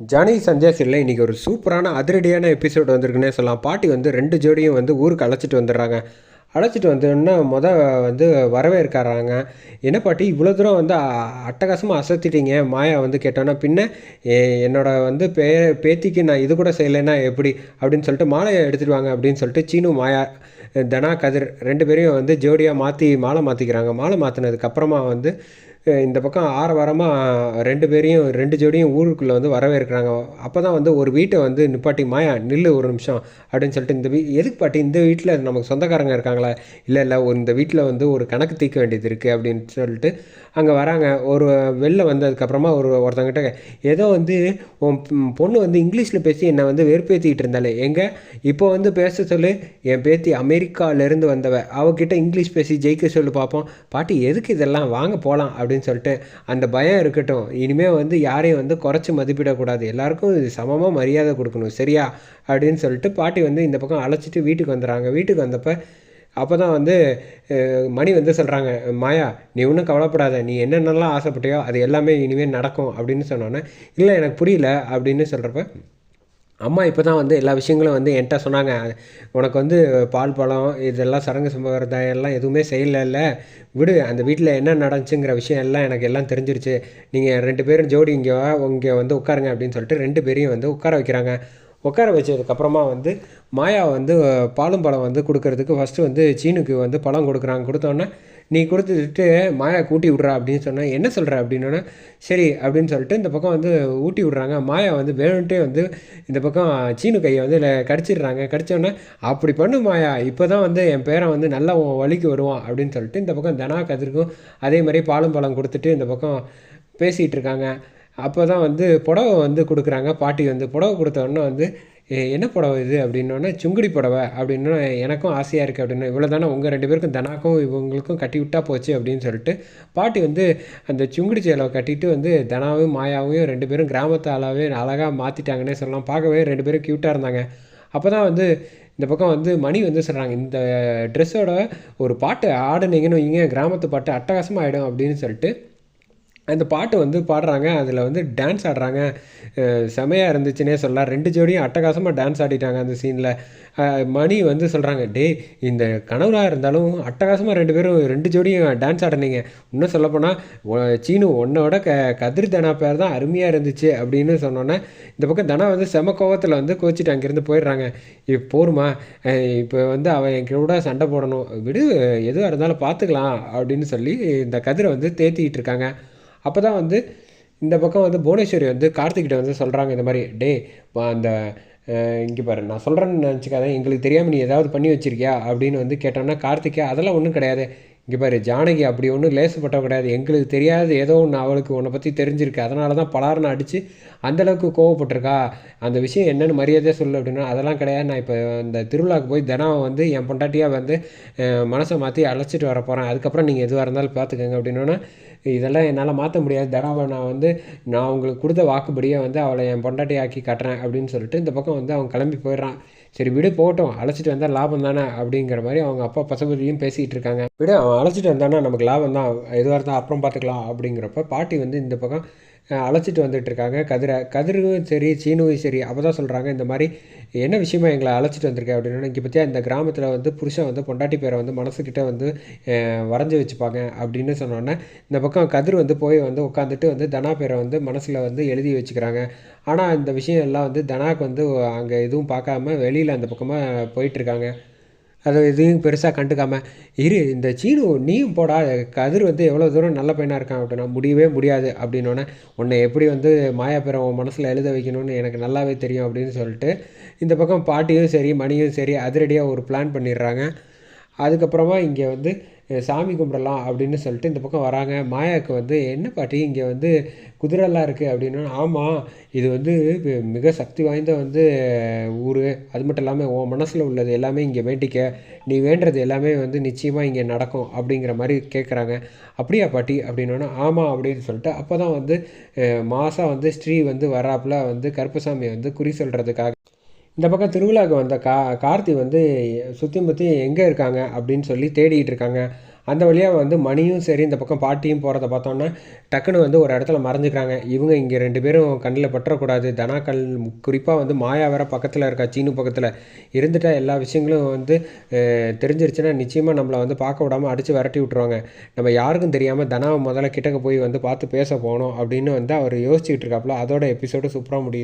ஜானகி சந்தியா சீரியலில் இன்றைக்கி ஒரு சூப்பரான அதிரடியான எபிசோட் வந்திருக்குன்னே சொல்லலாம். பாட்டி வந்து ரெண்டு ஜோடியும் வந்து ஊருக்கு அழைச்சிட்டு வந்துடுறாங்க. அழைச்சிட்டு வந்தோடனே மொதல் வந்து வரவேற்கிறாங்க. என்ன பாட்டி இவ்வளோ தூரம் வந்து அட்டகாசமாக அசத்திட்டீங்க? மாயா வந்து கேட்டோன்னா பின்ன எ- என்னோட வந்து பே பேத்திக்கு நான் இது கூட செய்யலைன்னா எப்படி? அப்படின்னு சொல்லிட்டு மாலையை எடுத்துகிட்டு வாங்க அப்படின்னு சொல்லிட்டு சீனு மாயா தனா கதிர் ரெண்டு பேரையும் வந்து ஜோடியாக மாற்றி மாலை மாற்றிக்கிறாங்க மாலை மாற்றினதுக்கப்புறமா வந்து இந்த பக்கம் ஆரவாரமாக ரெண்டு பேரையும் ரெண்டு ஜோடியும் ஊருக்குள்ளே வந்து வரவேற்கிறாங்க. அப்போ தான் வந்து ஒரு வீட்டை வந்து நிப்பாட்டி மாயா நில்லு ஒரு நிமிஷம் அப்படின்னு சொல்லிட்டு இந்த வீ எதுக்கு பாட்டி இந்த வீட்டில் நமக்கு சொந்தக்காரங்க இருக்காங்களா? இல்லை இல்லை ஒரு இந்த வீட்டில் வந்து ஒரு கணக்கு தீர்க்க வேண்டியது இருக்குது அப்படின்னு சொல்லிட்டு அங்கே வராங்க. ஒரு வெளில வந்ததுக்கப்புறமா ஒரு ஒருத்தங்கிட்ட ஏதோ வந்து உன் பொண்ணு வந்து இங்கிலீஷில் பேசி என்னை வந்து வெறுப்பேற்றிக்கிட்டு இருந்தாலே எங்கே? இப்போ வந்து பேச சொல்லு. என் பேத்தி அமெரிக்காவிலேருந்து வந்தவ. அவகிட்ட இங்கிலீஷ் பேசி ஜெயிக்க சொல்லு பார்ப்போம் பாட்டி எதுக்கு இதெல்லாம்? வாங்க போகலாம் அப்படின்னு சொல்லிட்டு அந்த பயம் இருக்கட்டும். இனிமேல் வந்து யாரையும் வந்து குறைச்சி மதிப்பிடக்கூடாது. எல்லாருக்கும் சமமாக மரியாதை கொடுக்கணும். சரியா? அப்படின்னு சொல்லிட்டு பாட்டி வந்து இந்த பக்கம் அழைச்சிட்டு வீட்டுக்கு வந்துடுறாங்க. வீட்டுக்கு வந்தப்போ அப்போ தான் வந்து மணி வந்து சொல்கிறாங்க மாயா நீ ஒன்றும் கவலைப்படாத. நீ என்னென்னலாம் ஆசைப்பட்டியோ அது எல்லாமே இனிமேல் நடக்கும். அப்படின்னு சொன்னோன்னே இல்லை எனக்கு புரியல. அப்படின்னு சொல்கிறப்ப அம்மா இப்போ தான் வந்து எல்லா விஷயங்களும் வந்து என்கிட்ட சொன்னாங்க. உனக்கு வந்து பால் பழம் இதெல்லாம் சடங்கு சம்பிரதாயம் எல்லாம் எதுவுமே செய்யலைல்ல. விடு அந்த வீட்டில் என்ன நடந்துச்சுங்கிற விஷயம் எல்லாம் எனக்கு எல்லாம் தெரிஞ்சிருச்சு. நீங்கள் ரெண்டு பேரும் ஜோடி இங்கே இங்கே வந்து உட்காருங்க அப்படின்னு சொல்லிட்டு ரெண்டு பேரையும் வந்து உட்கார வைக்கிறாங்க. உட்கார வச்சதுக்கப்புறமா வந்து மாயா வந்து பாலும் பழம் வந்து கொடுக்கறதுக்கு ஃபஸ்ட்டு வந்து சீனுக்கு வந்து பழம் கொடுக்குறாங்க. கொடுத்தோன்னே நீ கொடுத்துட்டு மாயா கூட்டி விட்றா அப்படின்னு சொன்னேன் என்ன சொல்கிற அப்படின்னோடனே சரி அப்படின்னு சொல்லிட்டு இந்த பக்கம் வந்து ஊட்டி விட்றாங்க. மாயா வந்து வேணுன்ட்டே வந்து இந்த பக்கம் சீனு கையை வந்து கடிச்சிடுறாங்க. கடிச்சோடனே அப்படி பண்ணு மாயா இப்போ தான் வந்து என் பேரை வந்து நல்லா உன் வழிக்கு வருவான் அப்படின்னு சொல்லிட்டு இந்த பக்கம் தனா கதிர்க்கும் அதே மாதிரி பாலும் பழம் கொடுத்துட்டு இந்த பக்கம் பேசிகிட்டு இருக்காங்க. அப்போ தான் வந்து புடவை வந்து கொடுக்குறாங்க. பாட்டி வந்து புடவை கொடுத்த உடனே வந்து என்ன புடவை இது? அப்படின்னோடனே சுங்குடி புடவை. அப்படின்னா எனக்கும் ஆசையாக இருக்குது அப்படின்னு. இவ்வளோ தானே உங்கள் ரெண்டு பேருக்கும் தனாக்கும் இவங்களுக்கும் கட்டி விட்டா போச்சு அப்படின்னு சொல்லிட்டு பாட்டி வந்து அந்த சுங்குடி சேலவை கட்டிட்டு வந்து தனாவும் மாயாவையும் ரெண்டு பேரும் கிராமத்து ஆளாவே அழகாக மாற்றிட்டாங்கன்னே சொல்லலாம். பார்க்கவே ரெண்டு பேரும் க்யூட்டாக இருந்தாங்க. அப்போ தான் வந்து இந்த பக்கம் வந்து மணி வந்து சொல்கிறாங்க இந்த ட்ரெஸ்ஸோட ஒரு பாட்டு ஆடுனீங்கன்னு வைங்க கிராமத்து பாட்டு அட்டகாசமாக ஆகிடும் அப்படின்னு சொல்லிட்டு அந்த பாட்டு வந்து பாடுறாங்க. அதில் வந்து டான்ஸ் ஆடுறாங்க. செமையாக இருந்துச்சுன்னே சொல்லலாம். ரெண்டு ஜோடியும் அட்டகாசமாக டான்ஸ் ஆடிட்டாங்க அந்த சீனில் மணி வந்து சொல்கிறாங்க டே இந்த கனவுலாக இருந்தாலும் அட்டகாசமாக ரெண்டு பேரும் ரெண்டு ஜோடியும் டான்ஸ் ஆடினீங்க. இன்னும் சொல்லப்போனால் சீனு உன்னோட க கதிர் தனா பேர் தான் அருமையாக இருந்துச்சு. அப்படின்னு சொன்னோன்னே இந்த பக்கம் தனா வந்து செம கோவத்தில் வந்து கோச்சிட்டு அங்கேருந்து போயிடுறாங்க. இப்போ போருமா. இப்போ வந்து அவன் என் கூட சண்டை போடணும். விடு எதுவாக இருந்தாலும் பார்த்துக்கலாம் அப்படின்னு சொல்லி இந்த கதிரை வந்து தேத்திக்கிட்டு இருக்காங்க. அப்போ தான் வந்து இந்த பக்கம் வந்து புவனேஸ்வரி வந்து கார்த்திகிட்ட வந்து சொல்கிறாங்க இந்த மாதிரி டே அந்த இங்கே பாரு நான் சொல்கிறேன்னு நினச்சிக்காத எங்களுக்கு தெரியாமல் நீ ஏதாவது பண்ணி வச்சிருக்கியா? அப்படின்னு வந்து கேட்டோன்னா கார்த்திகா அதெல்லாம் ஒன்றும் கிடையாது. இங்கே பாரு ஜானகி அப்படி ஒன்றும் லேசுப்பட்ட கிடையாது. எங்களுக்கு தெரியாது ஏதோ ஒன்று அவளுக்கு உன்னை பற்றி தெரிஞ்சிருக்கு. அதனால தான் பலாரணை அடித்து அந்தளவுக்கு கோவப்பட்டிருக்கா. அந்த விஷயம் என்னென்னு மரியாதையாக சொல்லு அப்படின்னா அதெல்லாம் கிடையாது. நான் இப்போ இந்த திருவிழாவுக்கு போய் தினம் வந்து என் பொண்டாட்டியாக வந்து மனசை மாற்றி அழைச்சிட்டு வர போகிறேன் அதுக்கப்புறம் நீங்கள் எதுவாக இருந்தாலும் பார்த்துக்கோங்க அப்படின்னோன்னா இதெல்லாம் என்னால் மாற்ற முடியாது. தனாவை நான் வந்து நான் உங்களுக்கு கொடுத்த வாக்குப்படியே வந்து அவளை என் பொண்டாட்டி ஆக்கி காட்டுறேன் அப்படின்னு சொல்லிட்டு இந்த பக்கம் வந்து அவன் கிளம்பி போயிடுறான். சரி விடு போகட்டும். அழைச்சிட்டு வந்தால் லாபம் தானே அப்படிங்கிற மாதிரி அவங்க அப்பா பசபதியும் பேசிகிட்டு இருக்காங்க. விடு அவன் அழைச்சிட்டு வந்தானா நமக்கு லாபம் தான். எதுவாக இருந்தால் அப்புறம் பார்த்துக்கலாம் அப்படிங்கிறப்ப பாட்டி வந்து இந்த பக்கம் அழைச்சிட்டு வந்துட்டுருக்காங்க கதிரை கதிரும் சரி சீனுவும் சரி அப்போ தான் சொல்கிறாங்க இந்த மாதிரி என்ன விஷயமா எங்களை அழைச்சிட்டு வந்திருக்க அப்படின்னா. இங்கே பற்றியா இந்த கிராமத்தில் வந்து புருஷன் வந்து பொண்டாட்டி பேரை வந்து மனசுக்கிட்ட வந்து வரைஞ்சி வச்சுப்பாங்க அப்படின்னு சொன்னோன்னே இந்த பக்கம் கதிர் வந்து போய் வந்து உட்காந்துட்டு வந்து தனா பேரை வந்து மனசில் வந்து எழுதி வச்சுக்கிறாங்க. ஆனால் இந்த விஷயம் எல்லாம் வந்து தனாக்கு வந்து அங்கே எதுவும் பார்க்காம வெளியில் அந்த பக்கமாக போயிட்டுருக்காங்க அதை எதையும் பெருசாக கண்டுக்காமல் இரு இந்த சீனு நீயும் போடா கதிர் வந்து எவ்வளோ தூரம் நல்ல பையனாக இருக்கான் அப்படின்னா முடியவே முடியாது அப்படின்னோடனே உன்னை எப்படி வந்து மாயாப்பிரம் உன் மனசில் எழுத வைக்கணும்னு எனக்கு நல்லாவே தெரியும் அப்படின்னு சொல்லிட்டு இந்த பக்கம் பாட்டியும் சரி மணியும் சரி அதிரடியாக ஒரு பிளான் பண்ணிடுறாங்க. அதுக்கப்புறமா இங்கே வந்து சாமி கும்பிடலாம் அப்படின்னு சொல்லிட்டு இந்த பக்கம் வராங்க. மாயாவுக்கு வந்து என்ன பாட்டி இங்கே வந்து குதிரைலாம் இருக்குது அப்படின்னா. ஆமாம் இது வந்து மிக சக்தி வாய்ந்த வந்து ஊர். அது மட்டும் இல்லாமல் உன் மனசில் உள்ளது எல்லாமே இங்கே வேண்டிக்க. நீ வேண்டுறது எல்லாமே வந்து நிச்சயமாக இங்கே நடக்கும் அப்படிங்கிற மாதிரி கேட்குறாங்க அப்படியா பாட்டி? அப்படின்னோன்னா ஆமாம் அப்படின்னு சொல்லிட்டு அப்போ தான் வந்து மாதம் வந்து ஸ்ரீ வந்து வராப்பில் வந்து கருப்பசாமி வந்து குறி சொல்கிறதுக்காக இந்த பக்கம் திருவிழாவுக்கு வந்த கா கார்த்தி வந்து சுற்றி முற்றி எங்கே இருக்காங்க அப்படின்னு சொல்லி தேடிக்கிட்டு இருக்காங்க. அந்த வழியாக வந்து மணியும் சரி இந்த பக்கம் பாட்டியும் போகிறத பார்த்தோன்னா டக்குன்னு வந்து ஒரு இடத்துல மறைஞ்சிக்கிறாங்க இவங்க இங்கே ரெண்டு பேரும் கண்ணில் பற்றக்கூடாது. தனாக்கள் குறிப்பாக வந்து மாயா வேற பக்கத்தில் இருக்கா சீனு பக்கத்தில். இருந்துட்டால் எல்லா விஷயங்களும் வந்து தெரிஞ்சிருச்சுன்னா நிச்சயமாக நம்மளை வந்து பார்க்க விடாமல் அடித்து விரட்டி விட்ருவாங்க நம்ம யாருக்கும் தெரியாமல் தனாவை முதல்ல கிட்டக்க போய் வந்து பார்த்து பேச போகணும் அப்படின்னு வந்து அவர் யோசிச்சுக்கிட்டு இருக்காப்புல. அதோட எபிசோடு சூப்பராக முடியுது.